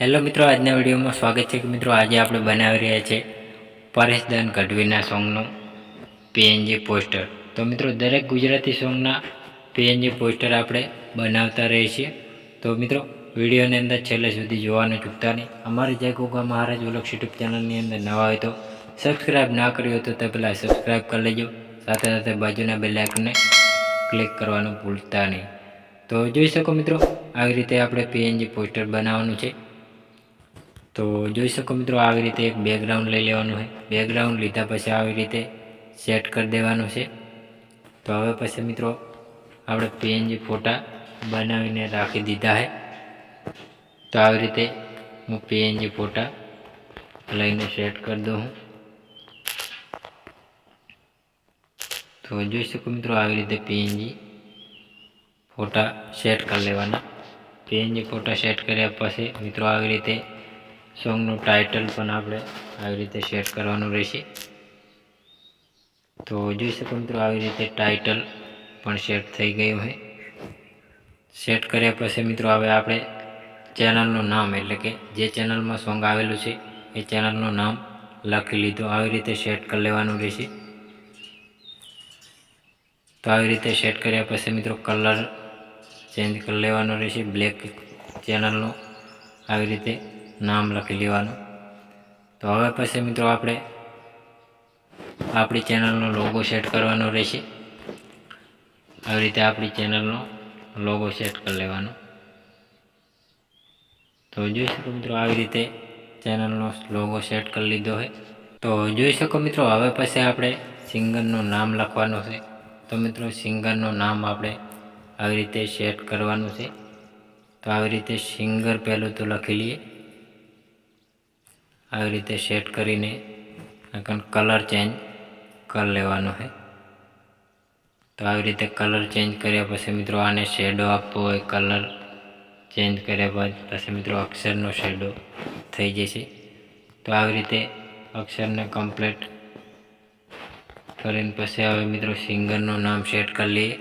Hello મિત્રો, આજના વિડીયોમાં સ્વાગત છે કે મિત્રો, આજે આપણે બનાવી રહ્યા છે પરેશદાન ગઢવીના સોંગનું પીએનજી પોસ્ટર. તો મિત્રો, દરેક ગુજરાતી સોંગના પીએનજી પોસ્ટર આપણે બનાવતા રહીએ છીએ. તો મિત્રો, વિડીયોની અંદર છેલ્લે સુધી જોવાનું ચૂકતા નહીં. અમારે જય ગોગા મહારાજ ઓલક્ષ યુટ્યુબ ચેનલની અંદર નવા હોય તો સબસ્ક્રાઈબ ના કર્યું તો તે પહેલાં સબસ્ક્રાઈબ કરી લેજો. સાથે સાથે બાજુના બે ક્લિક કરવાનું ભૂલતા નહીં. તો જોઈ શકો મિત્રો, આવી રીતે આપણે પીએનજી પોસ્ટર બનાવવાનું છે. તો જોઈ શકો મિત્રો આવી રીતે એક બેકગ્રાઉન્ડ લઈ લેવાનું હોય બેકગ્રાઉન્ડ લીધા પછી આવી રીતે સેટ કરી દેવાનું છે. તો હવે પછી મિત્રો આપણે પીએનજી ફોટા બનાવીને રાખી દીધા છે. તો આવી રીતે હું પીએનજી ફોટા લઈને સેટ કરી દઉં હું તો જોઈ શકો મિત્રો આવી રીતે પીએનજી ફોટા સેટ કરી લેવાના. પીએનજી ફોટા સેટ કર્યા પછી મિત્રો આવી રીતે સોંગનું ટાઇટલ પણ આપણે આવી રીતે સેટ કરવાનું રહેશે. તો જોઈ શકો મિત્રો આવી રીતે ટાઇટલ પણ સેટ થઈ ગયું છે. સેટ કર્યા પછી મિત્રો હવે આપણે ચેનલનું નામ એટલે કે જે ચેનલમાં સોંગ આવેલું છે, એ ચેનલનું નામ લખી લીધું. આવી રીતે સેટ કરી લેવાનું રહેશે. તો આવી રીતે સેટ કર્યા પછી મિત્રો કલર ચેન્જ કરી લેવાનો રહેશે. બ્લેક ચેનલનો આવી રીતે નામ લખી લેવાનું. તો હવે પછી મિત્રો આપણે આપણી ચેનલનો લોગો સેટ કરવાનો રહેશે. આવી રીતે આપણી ચેનલનો લોગો સેટ કરી લેવાનો. તો જોઈ શકો મિત્રો આવી રીતે ચેનલનો લોગો સેટ કરી લીધો છે. તો જોઈ શકો મિત્રો હવે પછી આપણે સિંગરનું નામ લખવાનું છે. તો મિત્રો સિંગરનું નામ આપણે આવી રીતે સેટ કરવાનું છે. તો આવી રીતે સિંગર પહેલું તો લખી લઈએ. આવી રીતે સેટ કરીને કલર ચેન્જ કરી લેવાનો છે. તો આવી રીતે કલર ચેન્જ કર્યા પછી મિત્રો આને શેડો આપવો હોય કલર ચેન્જ કર્યા બાદ પછી મિત્રો અક્ષરનો શેડો થઈ જશે. તો આવી રીતે અક્ષરને કમ્પ્લીટ કરીને પછી હવે મિત્રો સિંગરનું નામ સેટ કરી લઈએ.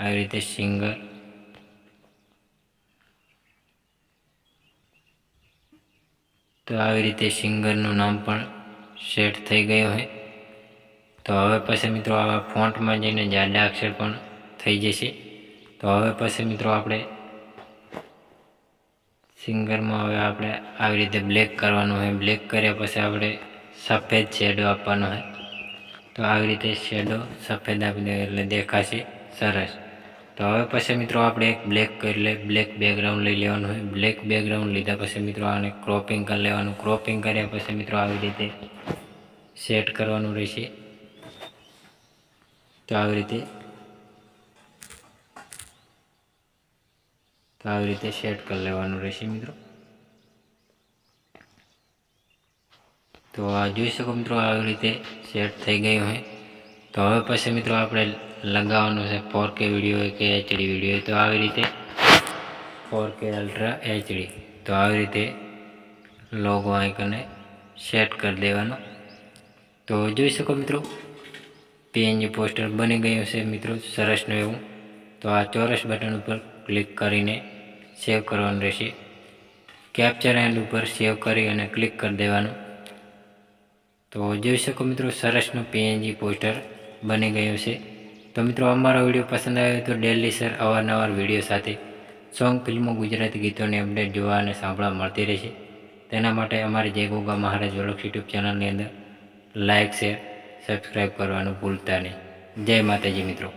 આવી રીતે સિંગર તો આવી રીતે સિંગરનું નામ પણ સેટ થઈ ગયું છે તો હવે પછી મિત્રો આવા ફોન્ટમાં જઈને જાડા અક્ષર પણ થઈ જશે. તો હવે પછી મિત્રો આપણે સિંગરમાં હવે આપણે આવી રીતે બ્લેક કરવાનું હોય. બ્લેક કર્યા પછી આપણે સફેદ શેડો આપવાનો હોય. તો આવી રીતે શેડો સફેદ આપી દે એટલે દેખાશે સરસ. તો હવે પછી મિત્રો આપણે એક બ્લેક એટલે બ્લેક બેકગ્રાઉન્ડ લઈ લેવાનું હોય. બ્લેક બેકગ્રાઉન્ડ લીધા પછી મિત્રો આને ક્રોપિંગ કરી લેવાનું. ક્રોપિંગ કર્યા પછી મિત્રો આવી રીતે સેટ કરવાનું રહેશે. તો આવી રીતે, તો આવી રીતે સેટ કરી લેવાનું રહેશે મિત્રો. તો આ જોઈ શકો મિત્રો, આવી રીતે સેટ થઈ ગયું છે તો હવે પછી મિત્રો આપણે લગાવવાનું છે ફોર કે વીડિયો હોય કે એચડી વીડિયો તો આવી રીતે ફોર કે અલ્ટ્રા એચડી તો આવી રીતે લોગો આઇકને સેટ કરી દેવાનો. તો જોઈ શકો મિત્રો પીએનજી પોસ્ટર બની ગયું છે મિત્રો સરસનું એવું. તો આ ચોરસ બટન ઉપર ક્લિક કરીને સેવ કરવાનું રહેશે. કેપ્ચર એન્ડ ઉપર સેવ કરી અને ક્લિક કરી દેવાનું. તો જોઈ શકો મિત્રો સરસનું પીએનજી પોસ્ટર બની ગયું છે. તો મિત્રો, અમારો વીડિયો પસંદ આવ્યો તો ડેલી સર અવારનવાર વીડિયો સાથે સોંગ, ફિલ્મો, ગુજરાતી ગીતોની અપડેટ જોવા અને સાંભળવા મળતી રહેશે. તેના માટે અમારી જય ગોગા મહારાજ વડોક યુટ્યુબ ચેનલની અંદર લાઇક શેર સબસ્ક્રાઈબ કરવાનું ભૂલતા નહીં. જય માતાજી મિત્રો.